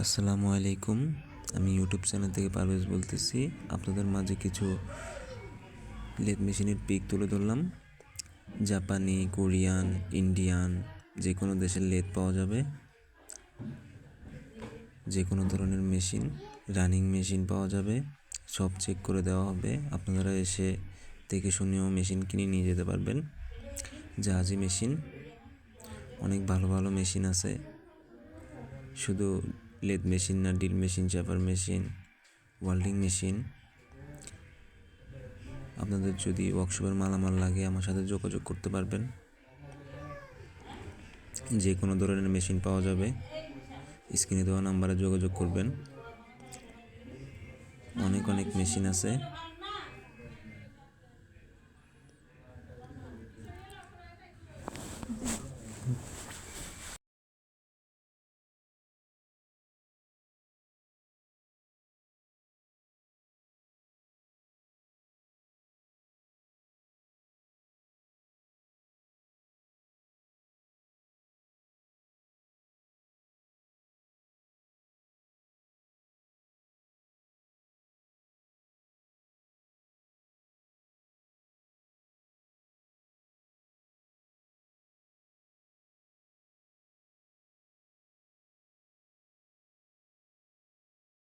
আসসালামু আলাইকুম। আমি ইউটিউব চ্যানেল থেকে পারভেজ বলতেছি। আপনাদের মাঝে কিছু লেদ মেশিনের পিক তুলে ধরলাম। জাপানি, কোরিয়ান, ইন্ডিয়ান, যে কোনো দেশের লেদ পাওয়া যাবে। যে কোনো ধরনের মেশিন রানিং মেশিন পাওয়া যাবে। সব চেক করে দেওয়া হবে। আপনারা এসে দেখে শুনেও মেশিন কিনে নিয়ে যেতে পারবেন। জাহাজি মেশিন অনেক ভালো ভালো মেশিন আছে। শুধু লেদ মেশিন না ড্রিল মেশিন চাপার মেশিন, ওয়েল্ডিং মেশিন। আপনাদের যদি ওয়ার্কশপের মালামাল লাগে, আমার সাথে যোগাযোগ করতে পারবেন। যে কোনো ধরনের মেশিন পাওয়া যাবে। স্ক্রিনে দেওয়া নাম্বারে যোগাযোগ করবেন। অনেক অনেক মেশিন আছে।